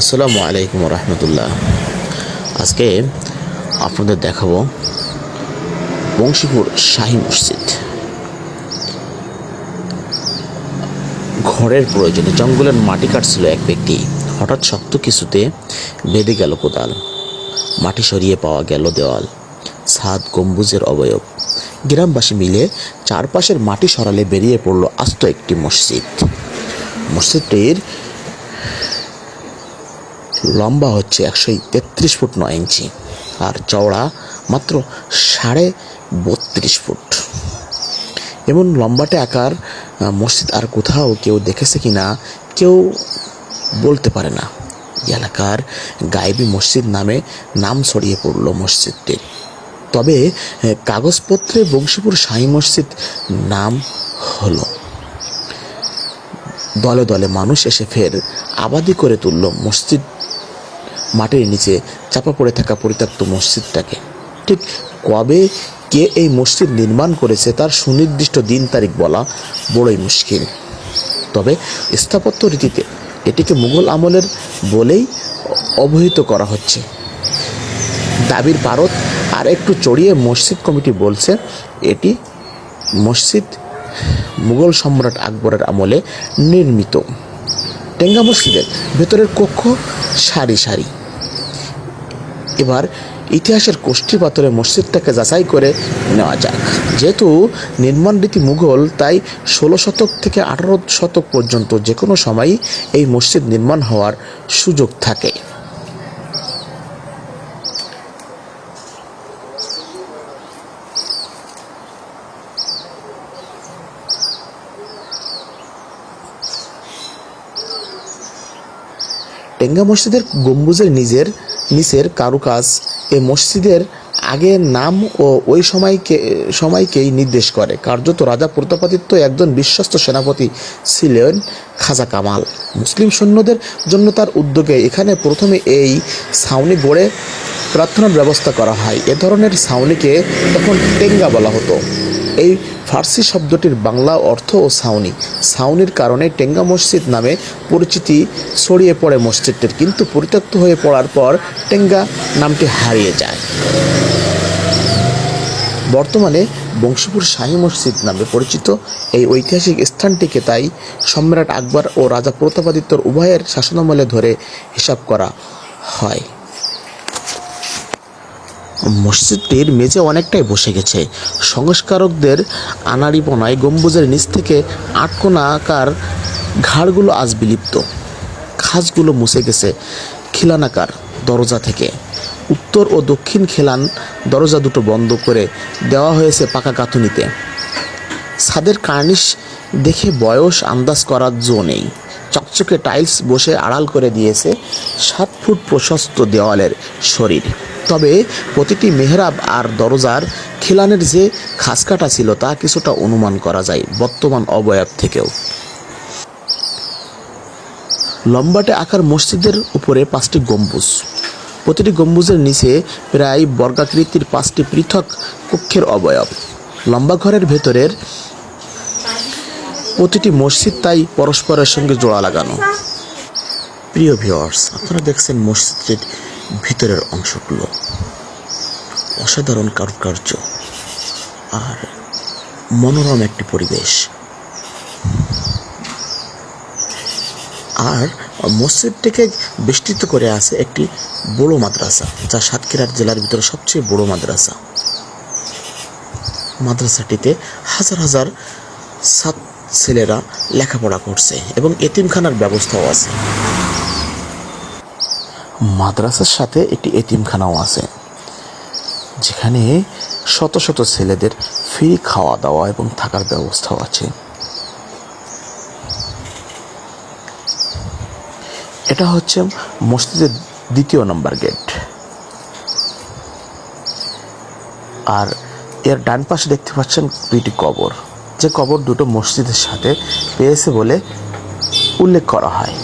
আসসালামু আলাইকুম রহমতুল্লাহ আজকে আপনাদের দেখাবো বংশীপুর শাহী মসজিদ। ঘরের প্রয়োজনে জঙ্গলের মাটি কাটছিল এক ব্যক্তি। হঠাৎ শক্ত কিছুতে বেঁধে গেল কোদাল। মাটি সরিয়ে পাওয়া গেল দেওয়াল। ছাদ গম্বুজের অবয়ব। গ্রামবাসী মিলে চারপাশের মাটি সরালে বেরিয়ে পড়ল আস্ত একটি মসজিদ। মসজিদটির লম্বা হচ্ছে একশো তেত্রিশ ফুট নয় ইঞ্চি আর চওড়া মাত্র সাড়ে বত্রিশ ফুট। এমন লম্বাটে আকার মসজিদ আর কোথাও কেউ দেখেছে কি না কেউ বলতে পারে না। এলাকার গায়েবী মসজিদ নামে নাম ছড়িয়ে পড়ল মসজিদটির। তবে কাগজপত্রে বংশীপুর শাহী মসজিদ নাম হলো। দলে দলে মানুষ এসে ফের আবাদি করে তুলল মসজিদ মাটির নিচে চাপা পড়ে থাকা পরিত্যক্ত মসজিদটাকে। ঠিক কবে কে এই মসজিদ নির্মাণ করেছে তার সুনির্দিষ্ট দিন তারিখ বলা বড়ই মুশকিল। তবে স্থাপত্য রীতিতে এটিকে মুঘল আমলের বলেই অবহিত করা হচ্ছে। দাবির পারত আর একটু চড়িয়ে মসজিদ কমিটি বলছে, এটি মসজিদ মুঘল সম্রাট আকবরের আমলে নির্মিত। টেঙ্গা মসজিদের ভেতরের কক্ষ সারি সারি। এবার ইতিহাসের কোষ্ঠী পাথরে মসজিদটাকে যাচাই করে নেওয়া যাক। যেহেতু নির্মাণ রীতি মুঘল, তাই ষোলো শতক থেকে আঠারো শতক পর্যন্ত যে কোনো সময়ই এই মসজিদ নির্মাণ হওয়ার সুযোগ থাকে। টেঙ্গা মসজিদের গম্বুজের নিজের, নিচের কারুকাজ এ মসজিদের আগের নাম ও ওই সময়কে, সময়কেই নির্দেশ করে। কার্যত রাজা প্রতাপাদিত্য একজন বিশ্বস্ত সেনাপতি ছিলেন খাজা কামাল। মুসলিম সৈন্যদের জন্য তার উদ্যোগে এখানে প্রথমে এই ছাউনি গড়ে প্রার্থনার ব্যবস্থা করা হয়। এ ধরনের ছাউনিকে তখন টেঙ্গা বলা হতো। এই ফার্সি শব্দটির বাংলা অর্থ ও ছাউনি। ছাউনির কারণে টেঙ্গা মসজিদ নামে পরিচিতি ছড়িয়ে পড়ে মসজিদটির। কিন্তু পরিত্যক্ত হয়ে পড়ার পর টেঙ্গা নামটি হারিয়ে যায়। বর্তমানে বংশীপুর শাহী মসজিদ নামে পরিচিত এই ঐতিহাসিক স্থানটিকে তাই সম্রাট আকবর ও রাজা প্রতাপাদিত্যর উভয়ের শাসনামলে ধরে হিসাব করা হয়। মসজিদটির মেঝে অনেকটাই বসে গেছে। সংস্কারকদের আনাড়িপনায় গম্বুজের নিচ থেকে আটকোনা আকার ঘাড়গুলো আজ বিলিপ্ত। খাসগুলো মুছে গেছে খিলানাকার দরজা থেকে। উত্তর ও দক্ষিণ খিলান দরজা দুটো বন্ধ করে দেওয়া হয়েছে পাকা গাঁথুনিতে। ছাদের কার্নিশ দেখে বয়স আন্দাজ করার জো নেই। চকচকে টাইলস বসে আড়াল করে দিয়েছে সাত ফুট প্রশস্ত দেওয়ালের শরীর। তবে প্রতিটি মেহরাব আর দরজার খিলানের যে খাসকাটা ছিল তা কিছুটা অনুমান করা যায় বর্তমান অবয়ব থেকেও। লম্বাটে আকার মসজিদের উপরে পাঁচটি গম্বুজ। প্রতিটি গম্বুজের নিচে প্রায় বর্গাকৃতির পাঁচটি পৃথক কক্ষের অবয়ব। লম্বা ঘরের ভেতরের প্রতিটি মসজিদ তাই পরস্পরের সঙ্গে জোড়া লাগানো। প্রিয় ভিওয়ার্স আপনারা দেখছেন মসজিদের ভিতরের অংশগুলো। অসাধারণ কারুকার্য আর মনোরম একটি পরিবেশ। আর মসজিদটিকে বেষ্টিত করে আছে একটি বড় মাদ্রাসা, যা সাতক্ষীরার জেলার ভিতরে সবচেয়ে বড় মাদ্রাসা। মাদ্রাসাটিতে হাজার হাজার ছাত্র ছেলেরা লেখাপড়া করছে এবং এতিমখানার ব্যবস্থাও আছে। মাদ্রাসার সাথে একটি এতিমখানাও আছে, যেখানে শত শত ছেলেদের ফ্রি খাওয়া দাওয়া এবং থাকার ব্যবস্থাও আছে। এটা হচ্ছে মসজিদের দ্বিতীয় নম্বর গেট। আর এর ডান পাশে দেখতে পাচ্ছেন দুইটি কবর। যে কবর দুটো মসজিদের সাথে পেয়েছে বলে উল্লেখ করা হয়।